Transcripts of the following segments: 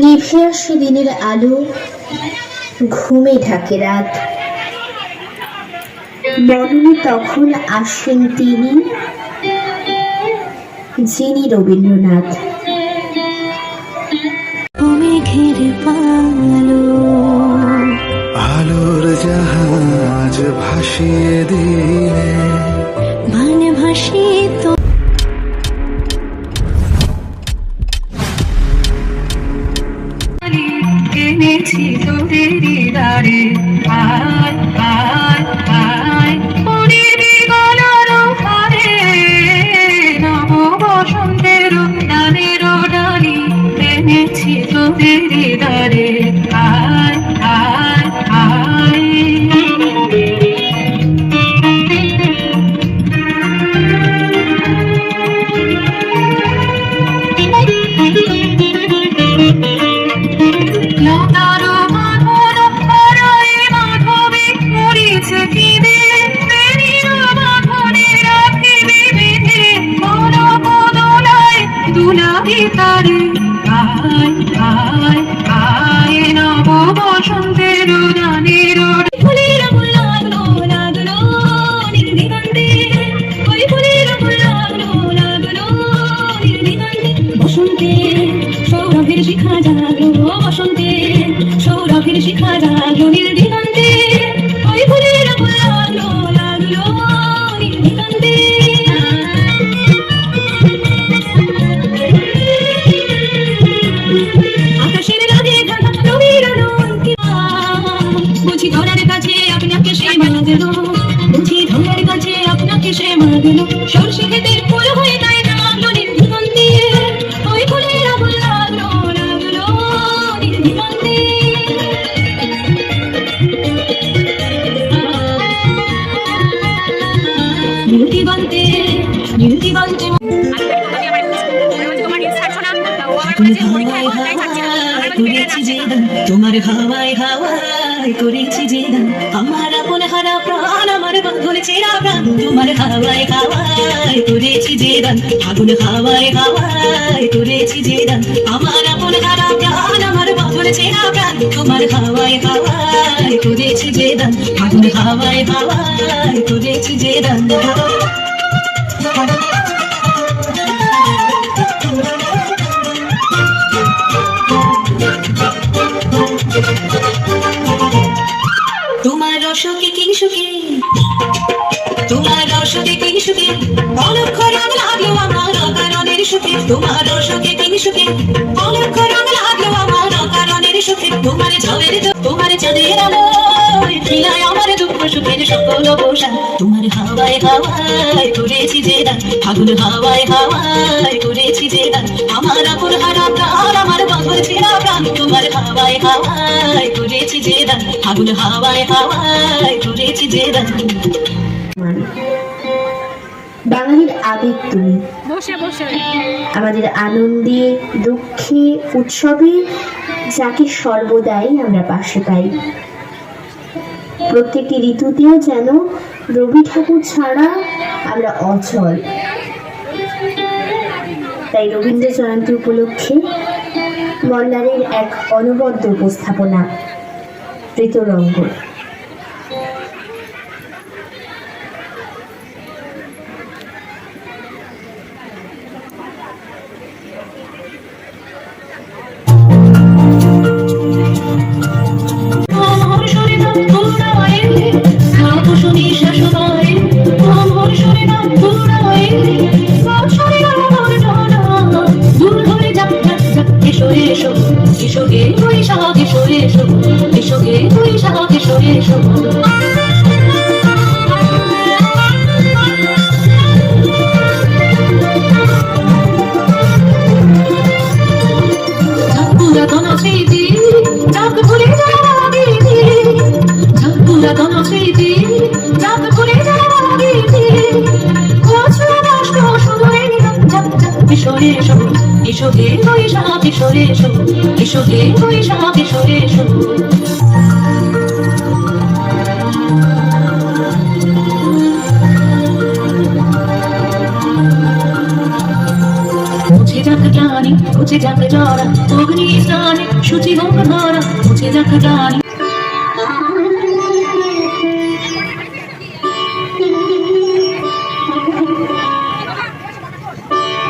নিভে আসে দিনের আলো ঘুমে ঢাকে রাত। মরণে তখন আসেন তিনি যিনি রবীন্দ্রনাথ। আলোর জাহাজ ভাসিয়ে দিলে তোমার হাওয়ায় হাওয়ায় করেছি যে দান আমার আপন হারা প্রাণ আমার বাঁধন ছেঁড়া প্রাণ তোমার হাওয়ায় হাওয়ায় করেছি যে দান আগুন হাওয়ায় হাওয়ায় করেছি যে দান আমার আপন হারা প্রাণ আমার বাঁধন ছেঁড়া প্রাণ তোমার হাওয়ায় হাওয়ায় করেছি যে আগুন হাওয়ায় হাওয়ায় করেছি যে সুখে, তোমার রসকে কিংসুকে অলক্ষ রং লাগল আমার, অকারণের সুখে। তোমার ঝড়ের তোমার চাঁদের আলো। আমার হাওয়ায় হাওয়ায় করেছি যে দান। ফাগুন হাওয়ায় হাওয়ায় করেছি যে দান। আমার আপন হারা প্রাণ, আমার হাওয়ায় হাওয়ায় করেছি যে দান। ফাগুন হাওয়ায় হাওয়ায় করেছি যে মান। বাঙালির আবেগ তুমি। বসে বসে। আমাদের আনন্দে দুঃখে উৎসবে যাকে সর্বদাই আমরা পাশে পাই। প্রত্যেকটি ঋতুতেও যেন রবি ঠাকুর ছাড়া আমরা অচল। তাই রবীন্দ্র জয়ন্তী উপলক্ষে মল্লারের এক অনবদ্য উপস্থাপনা ঋতুরঙ্গ। স্মৃতি যাক ভুলে যাওয়া গীতি যাক পুরাতন স্মৃতি যাক যাক এসো গে তুই সাপ এসো। মুছে যাক অগ্নি স্নানে হোক ঘুচে যাক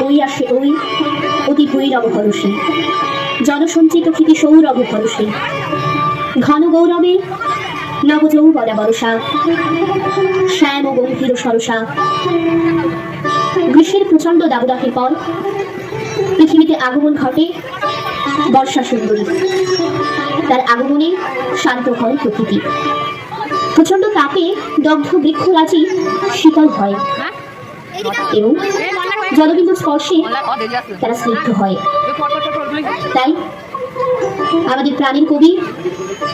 ওই আসে ওই, অতি ভৈরব ভরসে জনসঞ্চিত ক্ষিতি সৌরভ ভরসে ঘন গৌরবে নবযৌবনা বরসা শ্যাম গম্ভীর সরসা গ্রীষ্মের প্রচণ্ড দাবদাহের পর পৃথিবীতে আগমন ঘটে, বর্ষা সুন্দরী তার আগমনে শান্ত হয় প্রকৃতি। প্রচণ্ড তাপে দগ্ধ বৃক্ষরাজি শীতল হয়। এবং জলবিন্দুর স্পর্শে তারা স্নিগ্ধ হয়। তাই আমাদের প্রাণীর কবি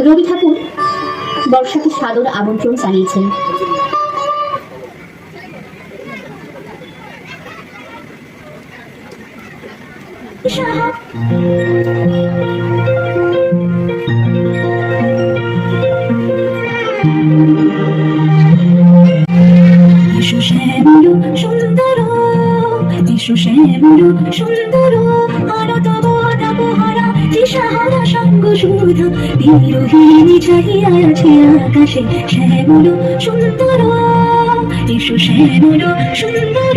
রবি ঠাকুর বর্ষাকে সাদর আমন্ত্রণ জানিয়েছেন এসো শ্যামল সুন্দর, এসো শ্যামল সুন্দর আর তব তপহারা দিশাহারা সঙ্গ শুধু বিরোহিণী চাহিয়া আছে আকাশে। শ্যামল সুন্দর, এসো শ্যামল সুন্দর।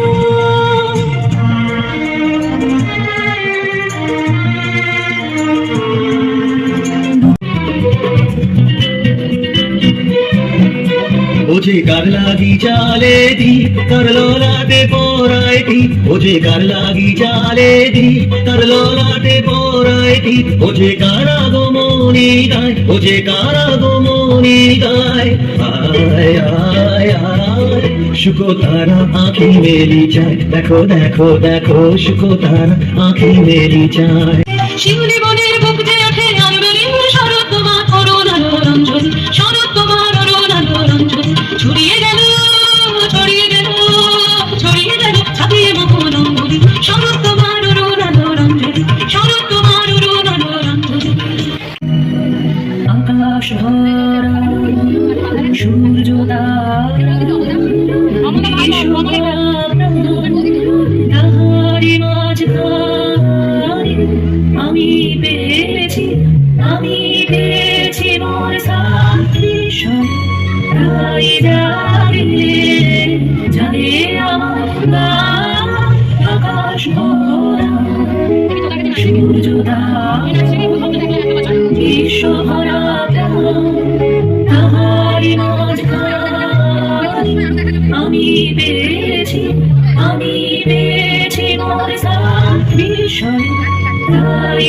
ওঝে কার লাগি চালে দি? কার লোলাতে পরায় দি? ওঝে কার লাগি চালে দি? কার লোলাতে পরায় দি? ওঝে কারা গো মনি গায়? ওঝে কারা গো মনি গায়? আয় আয় আয়, শুকো তারা আঁখি মেলি যায়। দেখো দেখো দেখো, শুকো তারা আঁখি মেলি যায়। বিশ্বভরা তাহারি আমি পেয়েছি আমি পেয়েছি মোর বিষয় তাই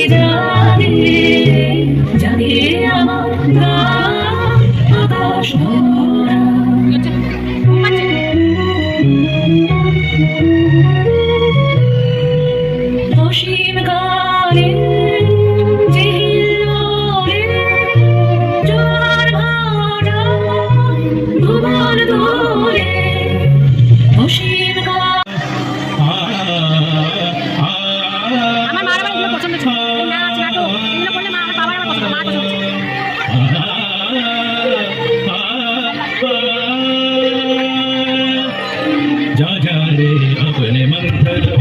Thank you.